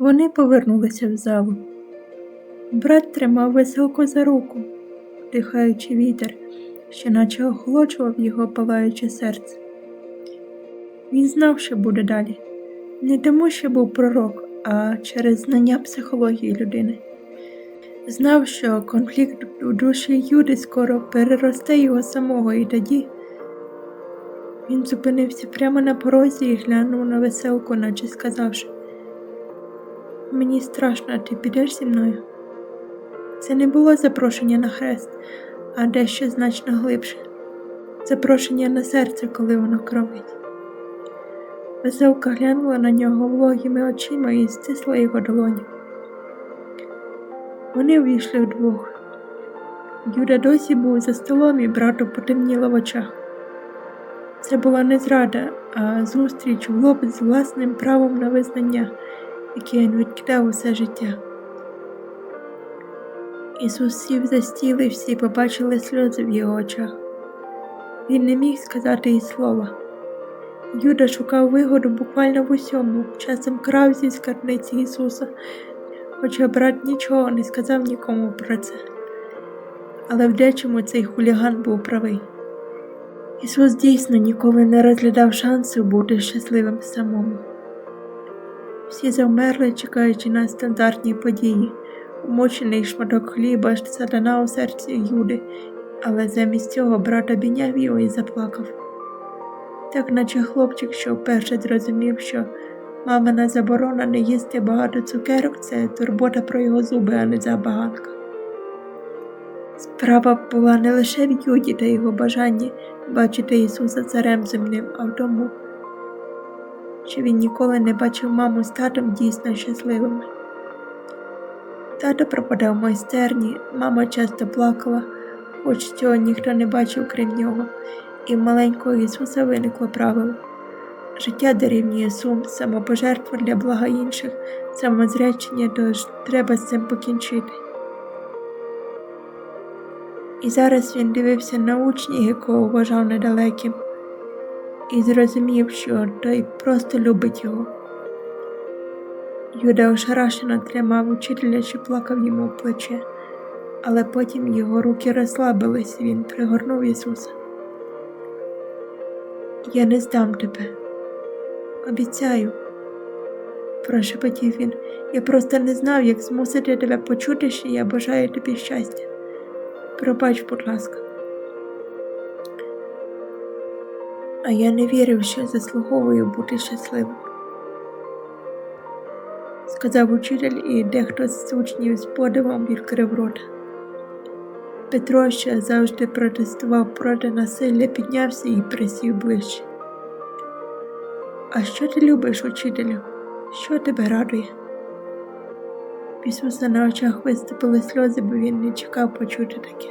Вони повернулися в залу. Брат тримав веселку за руку, дихаючи вітер, що наче охолоджував його палаюче серце. Він знав, що буде далі, не тому, що був пророк, а через знання психології людини. Знав, що конфлікт у душі Юди скоро переросте його самого, і тоді він зупинився прямо на порозі і глянув на веселку, наче сказавши, мені страшно, ти підеш зі мною. Це не було запрошення на хрест, а дещо значно глибше запрошення на серце, коли воно кровить. Веселка глянула на нього вологими очима і стисла його долоню. Вони увійшли вдвох. Юда досі був за столом і брату потемніло в очах. Це була не зрада, а зустріч в лоб з власним правом на визнання, яке він відкидав усе життя. Ісус сів за стіл і всі побачили сльози в його очах. Він не міг сказати і слова. Юда шукав вигоду буквально в усьому, часом крав зі скарбниці Ісуса, хоча брат нічого не сказав нікому про це. Але в дечому цей хуліган був правий. Ісус дійсно ніколи не розглядав шансу бути щасливим самому. Всі завмерли, чекаючи на стандартні події, умочений шматок хліба, сатана у серці Юди, але замість цього брат обійняв його і заплакав. Так наче хлопчик, що вперше зрозумів, що мамина заборона не їсти багато цукерок це турбота про його зуби, а не забаганка. Справа була не лише в Юді та його бажанні бачити Ісуса царем земним, а в тому, що він ніколи не бачив маму з татом дійсно щасливими. Тато пропадав в майстерні, мама часто плакала, хоч цього ніхто не бачив крім нього, і в маленького Ісуса виникло правило. Життя дорівнює сум, самопожертва для блага інших, самозречення, тож треба з цим покінчити. І зараз він дивився на учня, якого вважав недалеким, і зрозумів, що той просто любить його. Юда ошарашено тримав учителя, що плакав йому в плече, але потім його руки розслабились, він пригорнув Ісуса. Я не здам тебе. Обіцяю, прошепотів він, я просто не знав, як змусити тебе почути, що я бажаю тобі щастя. Пробач, будь ласка. А я не вірив, що заслуговую бути щасливим. Сказав учитель, і дехто з учнів з подивом відкрив рота. Петро, що завжди протестував проти насилля, піднявся і присів ближче. А що ти любиш, учителю? Що тебе радує? Ісуса на очах виступили сльози, бо він не чекав почути таке.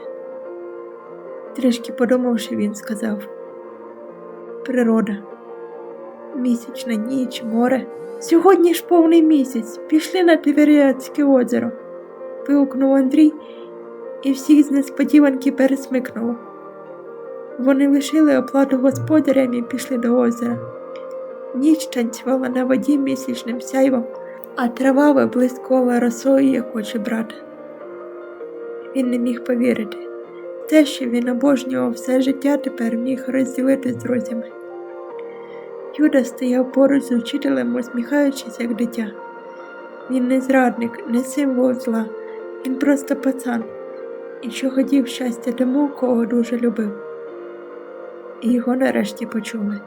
Трішки подумавши, він сказав Природа, місячна ніч, море. Сьогодні ж повний місяць. Пішли на Тиверіадське озеро. вигукнув Андрій, і всіх з несподіванки пересмикнуло. Вони лишили оплату господарям і пішли до озера. Ніч танцювала на воді місячним сяйвом, а трава виблискувала росою, як хоче брат. Він не міг повірити. Те, що він обожнював все життя, тепер міг розділити з друзями. Юда стояв поруч з учителем, усміхаючись, як дитя. Він не зрадник, не символ зла, він просто пацан, і що хотів щастя тому, кого дуже любив. І його нарешті почули.